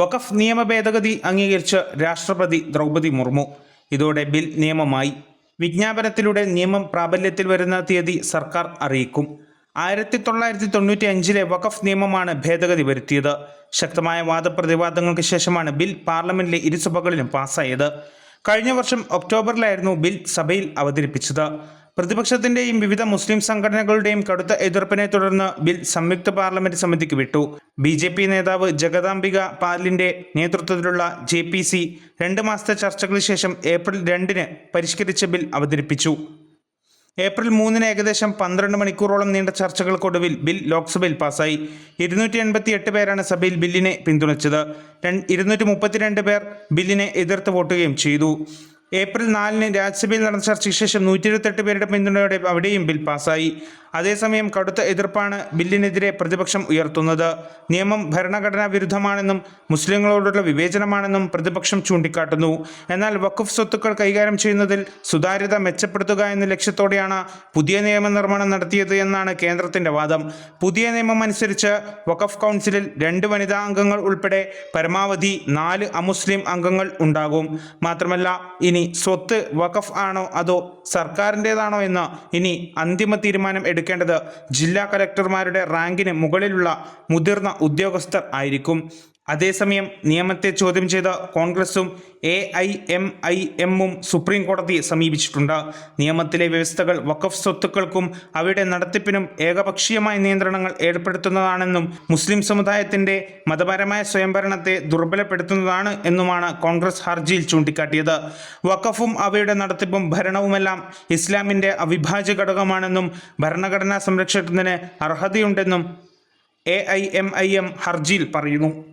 വഖഫ് നിയമ ഭേദഗതി അംഗീകരിച്ച് രാഷ്ട്രപതി ദ്രൗപതി മുർമു. ഇതോടെ ബിൽ നിയമമായി. വിജ്ഞാപനത്തിലൂടെ നിയമം പ്രാബല്യത്തിൽ വരുന്ന തീയതി സർക്കാർ അറിയിക്കും. ആയിരത്തി തൊള്ളായിരത്തി തൊണ്ണൂറ്റി അഞ്ചിലെ വഖഫ് നിയമമാണ് ഭേദഗതി വരുത്തിയത്. ശക്തമായ വാദപ്രതിവാദങ്ങൾക്ക് ശേഷമാണ് ബിൽ പാർലമെന്റിലെ ഇരുസഭകളിലും പാസ്സായത് കഴിഞ്ഞ വർഷം ഒക്ടോബറിലായിരുന്നു ബിൽ സഭയിൽ അവതരിപ്പിച്ചത്. പ്രതിപക്ഷത്തിന്റെയും വിവിധ മുസ്ലിം സംഘടനകളുടെയും കടുത്ത എതിർപ്പിനെ തുടർന്ന് ബിൽ സംയുക്ത പാർലമെന്റ് സമിതിക്ക് വിട്ടു. ബി ജെ പി നേതാവ് ജഗദാംബിക പാലിന്റെ നേതൃത്വത്തിലുള്ള ജെ പി സി രണ്ട് മാസത്തെ ചർച്ചകൾക്ക് ശേഷം ഏപ്രിൽ രണ്ടിന് പരിഷ്കരിച്ച ബിൽ അവതരിപ്പിച്ചു. ഏപ്രിൽ മൂന്നിന് ഏകദേശം പന്ത്രണ്ട് മണിക്കൂറോളം നീണ്ട ചർച്ചകൾക്കൊടുവിൽ ബിൽ ലോക്സഭയിൽ പാസായി. ഇരുന്നൂറ്റി എൺപത്തി എട്ട് പേരാണ് സഭയിൽ ബില്ലിനെ പിന്തുണച്ചത്. ഇരുന്നൂറ്റി മുപ്പത്തിരണ്ട് പേർ ബില്ലിനെ എതിർത്ത് വോട്ടുകയും ചെയ്തു. ഏപ്രിൽ നാലിന് രാജ്യസഭയിൽ നടന്ന ചർച്ചയ്ക്ക് ശേഷം നൂറ്റി ഇരുപത്തെട്ട് പേരുടെ പിന്തുണയോടെ അവിടെയും ബിൽ പാസായി അതേസമയം കടുത്ത എതിർപ്പാണ് ബില്ലിനെതിരെ പ്രതിപക്ഷം ഉയർത്തുന്നത്. നിയമം ഭരണഘടനാ വിരുദ്ധമാണെന്നും മുസ്ലിങ്ങളോടുള്ള വിവേചനമാണെന്നും പ്രതിപക്ഷം ചൂണ്ടിക്കാട്ടുന്നു. എന്നാൽ വഖഫ് സ്വത്തുക്കൾ കൈകാര്യം ചെയ്യുന്നതിൽ സുതാര്യത മെച്ചപ്പെടുത്തുക എന്ന ലക്ഷ്യത്തോടെയാണ് പുതിയ നിയമനിർമ്മാണം നടത്തിയത് എന്നാണ് കേന്ദ്രത്തിന്റെ വാദം. പുതിയ നിയമം അനുസരിച്ച് വഖഫ് കൗൺസിലിൽ രണ്ട് വനിതാ അംഗങ്ങൾ ഉൾപ്പെടെ പരമാവധി നാല് അമുസ്ലിം അംഗങ്ങൾ ഉണ്ടാകും. മാത്രമല്ല ഇനി സ്വത്ത് വഖഫ് ആണോ അതോ സർക്കാരിന്റെതാണോ എന്ന് ഇനി അന്തിമ തീരുമാനം എടുക്കേണ്ടത് ജില്ലാ കലക്ടർമാരുടെ റാങ്കിന് മുകളിലുള്ള മുതിർന്ന ഉദ്യോഗസ്ഥർ ആയിരിക്കും. അതേസമയം നിയമത്തെ ചോദ്യം ചെയ്ത കോൺഗ്രസും എ ഐ എം ഐ എമ്മും സുപ്രീം കോടതിയെ സമീപിച്ചിട്ടുണ്ട്. നിയമത്തിലെ വ്യവസ്ഥകൾ വഖഫ് സ്വത്തുക്കൾക്കും അവയുടെ നടത്തിപ്പിനും ഏകപക്ഷീയമായ നിയന്ത്രണങ്ങൾ ഏർപ്പെടുത്തുന്നതാണെന്നും മുസ്ലിം സമുദായത്തിന്റെ മതപരമായ സ്വയംഭരണത്തെ ദുർബലപ്പെടുത്തുന്നതാണ് എന്നുമാണ് കോൺഗ്രസ് ഹർജിയിൽ ചൂണ്ടിക്കാട്ടിയത്. വഖഫും അവയുടെ നടത്തിപ്പും ഭരണവുമെല്ലാം ഇസ്ലാമിന്റെ അവിഭാജ്യ ഘടകമാണെന്നും ഭരണഘടനാ സംരക്ഷണത്തിന് അർഹതയുണ്ടെന്നും A I M I M ഹർജിയിൽ പറയുന്നു.